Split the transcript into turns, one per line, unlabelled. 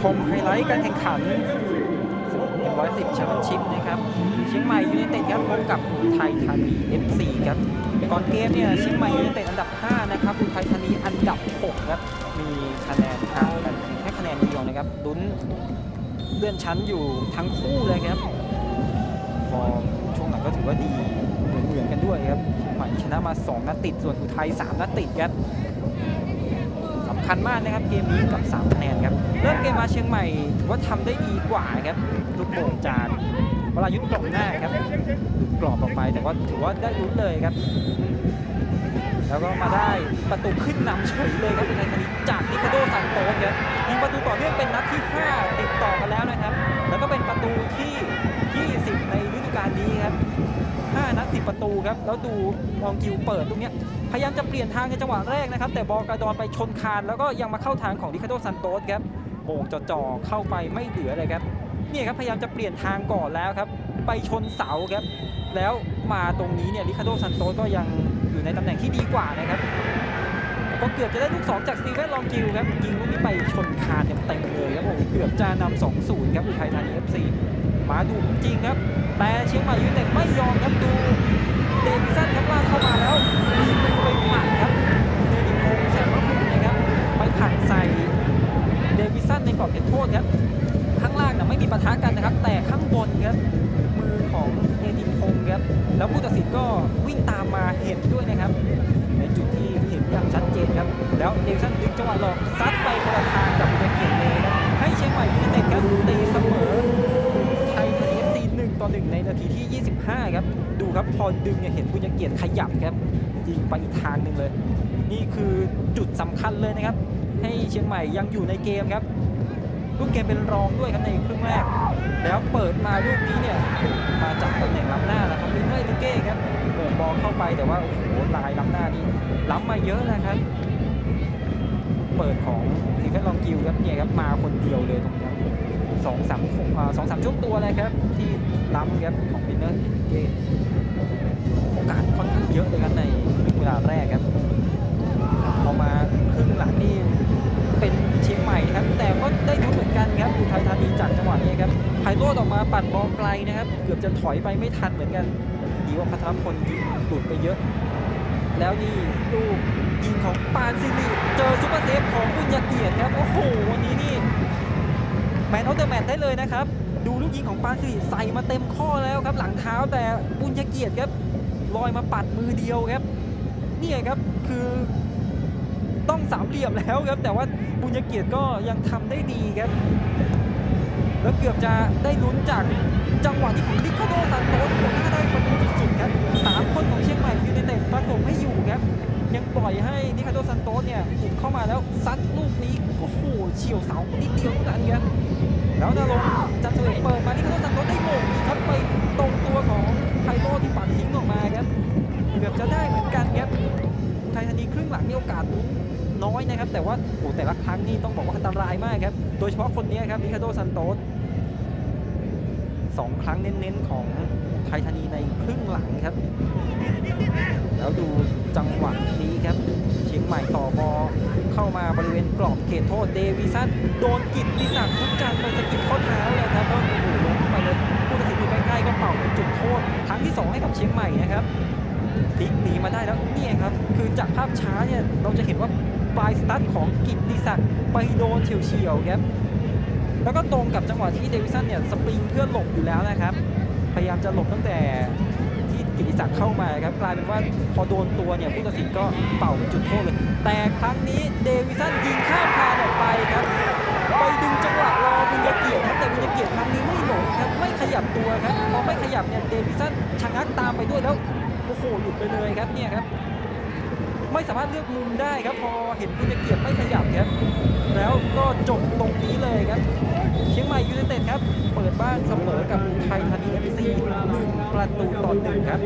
ชมไฮไลท์การแข่งขันเอ็มร้อยสิบแชมเปี้ยนชิพนะครับ เชียงใหม่ยูไนเต็ดครับพบกับอุทัยธานี FC ครับ ก่อนเกมเนี่ยเชียงใหม่ยูไนเต็ดอันดับ 5 นะครับอุทัยธานีอันดับ 6 ครับ มีคะแนนห่างกันแค่คะแนนเดียวนะครับลุ้นเลื่อนชั้นอยู่ทั้งคู่เลยครับฟอร์มช่วงหลังก็ถือว่าดีเหมือนเหมือนกันด้วยครับเชียงใหม่ชนะมา 2 นัดติด ส่วนอุทัย 3 นัดติดครับ คัญมากนะครับเกมนี้กับ3คะแนนครับเริ่มเกมมาเชียงใหม่ถือว่าทำได้ดีกว่าครับลูกโป่งจากวรายุทธ์กล่อมหน้าครับกรอบออกไปแต่ว่าถือว่าได้ลุ้นเลยครับ แล้วก็มาได้ประตูขึ้นนำเฉยเลยครับอุทัยธานีจากนิคาโดซันโตสครับยิงประตูต่อเนื่องเป็นนัดที่ 5 ติดต่อกันแล้วนะครับ แล้วก็เป็นประตูที่ ในฤดูกาลนี้ครับ 5 นัด 10 ประตูครับ แล้วดูมองกิวเปิดตรงนี้พยายามจะเปลี่ยนทางในจังหวะแรกนะครับ แต่บอลกระดอนไปชนคานแล้วก็ยังมาเข้าทางของดิคาโดซันโตสครับโมงจ่อๆเข้าไปไม่เหลือเลยครับเนี่ยครับพยายามจะเปลี่ยนทางก่อนแล้วครับ ไปชนเสาครับ แล้วมาตรงนี้เนี่ยลิคาโดซันโตสก็ยังอยู่ในตำแหน่งที่ดีกว่านะครับ ก็เกือบจะได้ลูก 2 จากสตีเฟนลองกิวครับ ยิงลูกนี้ไปชนคานเต็มๆเลยครับผมเกือบจะนำ2-0 ครับอุทัยธานี FC มาดูจริงครับ แต่เชียงใหม่ยูไนเต็ดไม่ยอมครับดูเดวิสันครับลากเข้ามาแล้วยิงไปผลักครับเดนิพงษ์แสนพระคุณนะครับไปผักใส่เดวิสันในกรอบเขตโทษครับข้างล่างน่ะไม่มีปะทะกันนะครับ แต่ข้างบนครับมือของเนติพงศ์ครับแล้วผู้ตัดสินก็วิ่ง ครับดูครับพอดึงเนี่ยเห็นบุญเกียรติขยับครับยิงไปอีกทางหนึ่งเลย นี่คือจุดสำคัญเลยนะครับ ให้เชียงใหม่ยังอยู่ในเกมครับลูกเกมเป็นรองด้วยครับในครึ่งแรก แล้วเปิดมาลูกนี้เนี่ยมาจากตำแหน่งล้ำหน้านะครับลินเนอร์ลิเก้ครับโป่งบอลเข้าไปแต่ว่าโอ้โหลายล้ำหน้านี่ล้ำมาเยอะนะครับ เปิดของซีเฟนลองกิวครับเนี่ยครับมาคนเดียวเลยตรงนี้ สองสามสองสามช่วงตัวเลยครับ ที่ล้ำครับของลินเนอร์ลิเก้โอกาสค่อนข้างเยอะเลยครับในครึ่งเวลาแรกครับพอมาครึ่งหลังนี่เป็นเชียงใหม่ครับ แต่ก็ได้ดูเหมือนกันครับอุทัยธานีจากจังหวะนี้ครับไพโรดออกมาปัดบอลไกลนะครับ เกือบจะถอยไปไม่ทันเหมือนกันดีว่าพัทรพลยิงหลุดไปเยอะ แล้วนี่ลูกยิงของปานซิลิเจอซุปเปอร์เซฟของบุญญาเกียรติครับโอ้โหวันนี้นี่ แมนเอาเดอะแมตได้เลยนะครับ ดูลูกยิงของปานซิลิใส่มาเต็มข้อแล้วครับ หลังเท้าแต่บุญญาเกียรติครับลอยมาปัดมือเดียวครับนี่ครับคือต้องสามเหลี่ยมแล้วครับ แต่ว่าบุญเกียรติก็ยังทำได้ดีครับ แล้วเกือบจะได้ลุ้นจากจังหวะที่ของลิคาโดซันโตสหัวหน้าได้ประตูสุดๆครับสามคนของเชียงใหม่ยูไนเต็ดประกบไม่อยู่ครับ ยังปล่อยให้นิคาโดซันโตสเนี่ยหุบเข้ามาแล้วซัดลูกนี้โอ้โหเฉียวเสานิดเดียว แล้วนารงจันทร์เสวกเปิดมานิคาโดซันโตสได้โมงอีกครับไปตรงตัวของไพโรที่ปัดทิ้งออกมาครับเกือบจะได้เหมือนกันครับไทยธนีครึ่งหลังมีโอกาสน้อยนะครับ แต่ว่าโอ้แต่ละครั้งนี่ต้องบอกว่าอันตรายมากครับ โดยเฉพาะคนนี้ครับนิคาโดซันโตสสองครั้งเน้นๆของไทยธนีในครึ่งหลังครับ แล้วดูจังหวะนี้ครับเชียงใหม่ต่อบอ เข้ามาบริเวณกรอบเขตโทษเดวิสันโดนกิตติศักดิ์พุทธจันทร์ไปสกิดข้อเท้าเลยครับแล้วโอ้โหล้มไปเลยผู้ตัดสินอยู่ใกล้ๆก็เป่าเป็นจุดโทษครั้งที่สองให้กับเชียงใหม่นะครับพลิกหนีมาได้แล้วนี่ครับ คือจากภาพช้าเนี่ยเราจะเห็นว่าปลายสตาร์ทของกิตติศักดิ์ไปโดนเฉียวๆครับแล้วก็ตรงกับจังหวะที่เดวิสันเนี่ยสปริงเพื่อหลบอยู่แล้วนะครับ พยายามจะหลบตั้งแต่ กิติศักดิ์เข้ามาครับกลายเป็นว่าพอโดนตัวเนี่ยผู้ตัดสินก็เป่าเป็นจุดโทษเลย แต่ครั้งนี้เดวิสันยิงข้ามคานออกไปครับไปดึงจังหวะรอบุญเกียรติครับแต่บุญเกียรติครั้งนี้ไม่หลงครับไม่ขยับตัวครับพอไม่ขยับเนี่ยเดวิสันชะงักตามไปด้วยแล้วโอ้โหหลุดไปเลยครับเนี่ยครับไม่สามารถเลือกมุมได้ครับพอเห็นบุญเกียรติไม่ขยับครับแล้วก็จบตรงนี้เลยครับ เชียงใหม่ยูไนเต็ดครับ เปิดบ้านเสมอกับไทยธานีเอฟซีหนึ่งประตูต่อหนึ่ง
ครับ